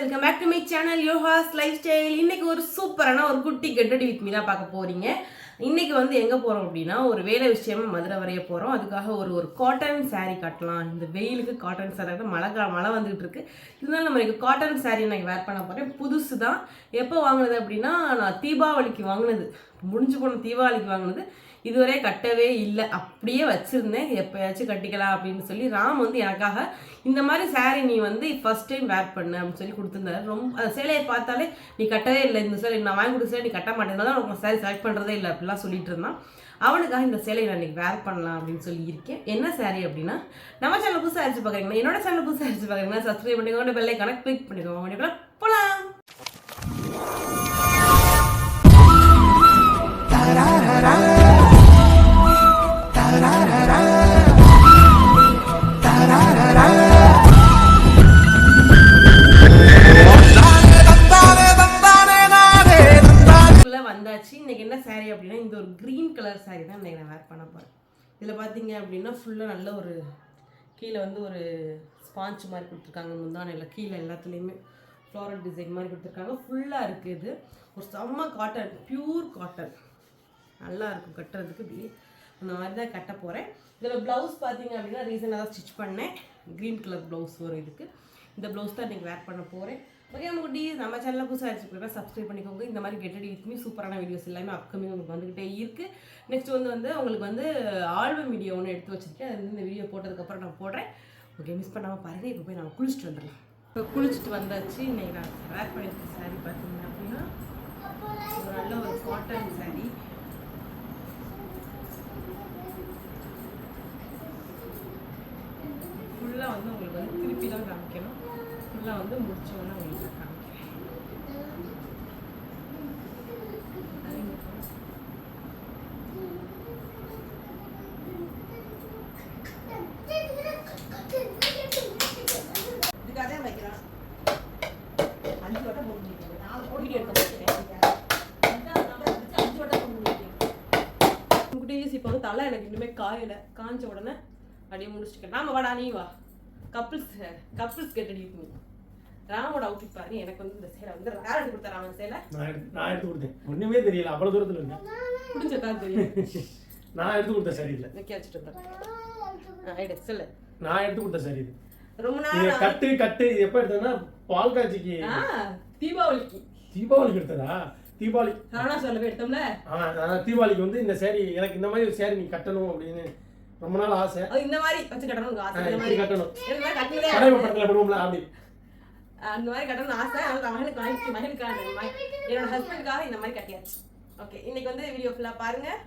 Welcome back to my channel Yogas lifestyle இன்னைக்கு ஒரு சூப்பரான ஒரு குட்டி கெட்டடி வித் மீனா பார்க்க போறீங்க. இன்னைக்கு வந்து எங்க போறோம் அப்படின்னா ஒரு வேலை விஷயமா மதுரை வரைய போறோம். அதுக்காக ஒரு ஒரு காட்டன் saree கட்டலாம். இந்த வெயிலுக்கு காட்டன் saree மழை கா- மழை வந்துகிட்டு இருக்கு. இருந்தாலும் நம்ம எனக்கு காட்டன் சாரீ நான் வேர் பண்ண போறேன். புதுசு தான் எப்போ வாங்கினது அப்படின்னா நான் தீபாவளிக்கு வாங்கினது. முடிஞ்சு போன தீபாவளிக்கு வாங்கினது இதுவரை கட்டவே இல்லை. அப்படியே வச்சுருந்தேன். எப்பயாச்சும் கட்டிக்கலாம் அப்படின்னு சொல்லி ராம் வந்து எனக்காக இந்த மாதிரி saree நீ வந்து ஃபர்ஸ்ட் டைம் வேர் பண்ணு அப்படின்னு சொல்லி கொடுத்துருந்தாரு. ரொம்ப சேலையை பார்த்தாலே நீ கட்டவே இல்லை. இந்த சேலை நான் வாங்கி கொடுத்த நீ கட்ட மாட்டேன்னா உங்க சாரீ செலக்ட் பண்ணுறதே இல்லை அப்படிலாம் சொல்லிட்டு இருந்தான். அவனுக்காக இந்த சேலையை நான் இன்னைக்கு வேர் பண்ணலாம் அப்படின்னு சொல்லி இருக்கேன். என்ன saree அப்படின்னா நம்ம சேனல் புதுசாக அடிச்சு பார்க்குறீங்கன்னா என்னோட சேனல் புதுசாக அடிச்சு பார்க்குறீங்கன்னா சப்ஸ்கிரைப் பண்ணிக்கோங்க. பெல்லை கனெக்ட் கிளிக் பண்ணிக்கோங்க. பண்ணிக்கலாம் போகலாம் அப்படின்னா இந்த ஒரு க்ரீன் கலர் சாரீ தான் இன்னைக்கு நான் வேர் பண்ண போகிறேன் இதில் பார்த்தீங்க அப்படின்னா ஃபுல்லாக நல்ல ஒரு கீழே வந்து ஒரு ஸ்பாஞ்ச் மாதிரி கொடுத்துருக்காங்க முந்தானையில் கீழே எல்லாத்துலேயுமே ஃப்ளாரல் டிசைன் மாதிரி கொடுத்துருக்காங்க. ஃபுல்லாக இருக்குது இது. ஒரு செம்ம காட்டன் பியூர் காட்டன் நல்லா இருக்கும் கட்டுறதுக்கு. இப்படி அந்த மாதிரி தான் கட்ட போகிறேன் இதில் ப்ளவுஸ் பார்த்தீங்க அப்படின்னா ரீசனாக தான் ஸ்டிச் பண்ணேன். க்ரீன் கலர் ப்ளவுஸ் வரும் இதுக்கு. இந்த ப்ளவுஸ் தான் இன்றைக்கி வேர் பண்ண போகிறேன் ஓகே நமக்கு நம்ம சேனலில் புதுசாக அடிச்சுக்கிறேன் சப்ஸ்கிரைப் பண்ணிக்கோங்க. இந்த மாதிரி கெட்டடி வித்மி சூப்பரான வீடியோஸ் எல்லாமே அப்கமிங் உங்களுக்கு வந்துகிட்டே இருக்குது நெக்ஸ்ட் வந்து வந்து உங்களுக்கு வந்து ஆல்பம் வீடியோ ஒன்று எடுத்து வச்சிருக்கேன். அது வந்து இந்த வீடியோ போட்டதுக்கப்புறம் நான் போடுறேன். ஓகே மிஸ் பண்ணாமல் பாருங்கள் இப்போ போய் நம்ம குளிச்சுட்டு வந்துடலாம். இப்போ குளிச்சுட்டு வந்தாச்சு. இன்னைக்கு நான் வேர் பண்ணியிருக்க சாரி பார்த்தீங்க அப்படின்னா ஒரு நல்ல ஒரு காட்டன் சாரி ஃபுல்லாக வந்து உங்களுக்கு வந்து திருப்பி தான் காமிக்கணும். ஃபுல்லாக வந்து முடிச்சோன்னா உங்களுக்கு காமிக்கிறேன். இதுக்காக தான் வைக்கிறேன் அஞ்சு வட்டம் போட முடியும் நாலு போட முடியும் குட்டீஸ் இப்போ வந்து தலை எனக்கு இன்னுமே காயல. காஞ்ச உடனே அப்படியே முடிச்சுட்டேன் நாம வாடா நீ வா. கப்பிள்ஸ் கப்பிள்ஸ் கெட் அடி ராமோட அவுட்ஃபிட் பாருங்க எனக்கு வந்து இந்த சேலை வந்து யார் எடுத்து கொடுத்தா ராமன் சேலை. நான் எடுத்து கொடுத்தேன். ஒண்ணுமே தெரியல அவ்வளவு தூரத்துல இருந்தேன். பிடிச்சதா தெரியும் நான் எடுத்து கொடுத்த சரி இல்லை. வச்சுட்டு வந்தேன். எடு சொல்லு. நான் எடுத்து கொடுத்த சரி இது. ரொம்ப நாள் கட்டு கட்டு இது எப்ப எடுத்தேன்னா பால் காட்சிக்கு தீபாவளிக்கு. தீபாவளிக்கு எடுத்ததா? தீபாவளி. சரவணா சொல்லவே எடுத்தோம்ல? தீபாவளிக்கு வந்து இந்த சேரீ எனக்கு இந்த மாதிரி ஒரு சேரீ நீ கட்டணும் அப்படின்னு ரொம்ப நாள் ஆசை. இந்த மாதிரி வச்சு கட்டணும். கட்டணும் கடமை படத்துல பண்ணுவோம்ல அப்படி அந்த மாதிரி கட்டணும்னு ஆசை ஆனால் மகனுக்கு வாங்கி மகனுக்காக என்னோட ஹஸ்பண்டுக்காக இந்த மாதிரி கட்டியாச்சு. ஓகே இன்னைக்கு வந்து வீடியோ ஃபுல்லாக பாருங்கள்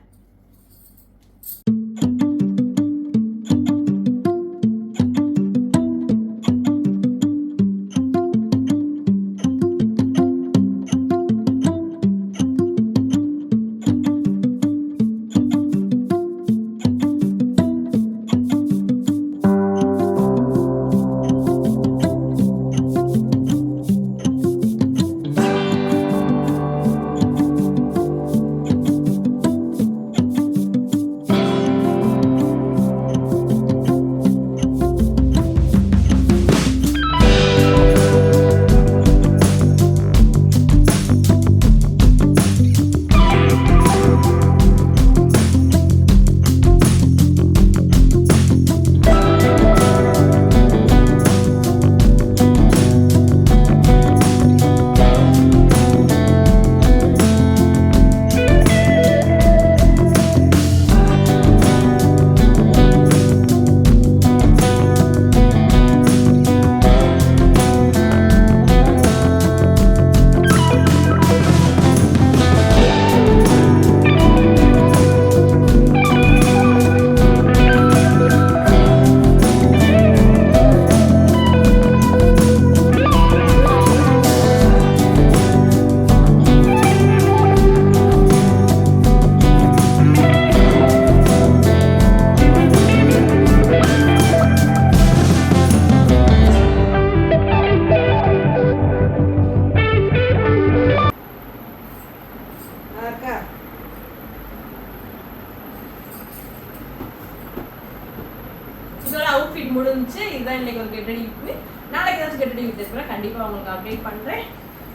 அப்டேட் முடிஞ்சு இதுதான் இன்னைக்கு ஒரு கெட்டடி இருக்கு நாளைக்கு ஏதாச்சும் கெட்டடி வித்திருக்கிறேன் கண்டிப்பாக உங்களுக்கு அப்டேட் பண்ணுறேன்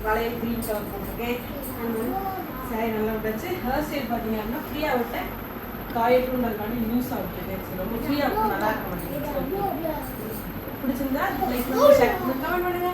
வளையல் க்ரீன் கலர் போட்டிருக்கேன். சரி நல்லா விட்டாச்சு. ஹேர் ஸ்டைல் பார்த்தீங்க அப்படின்னா ஃப்ரீயாக விட்டேன். காயட்டுன்றதுக்காண்டி நியூஸ் ஆகிட்டு ரொம்ப ஃப்ரீயாக நல்லா இருக்க பிடிச்சிருந்தா லைக் பண்ணுங்க ஷேர் பண்ணுங்க.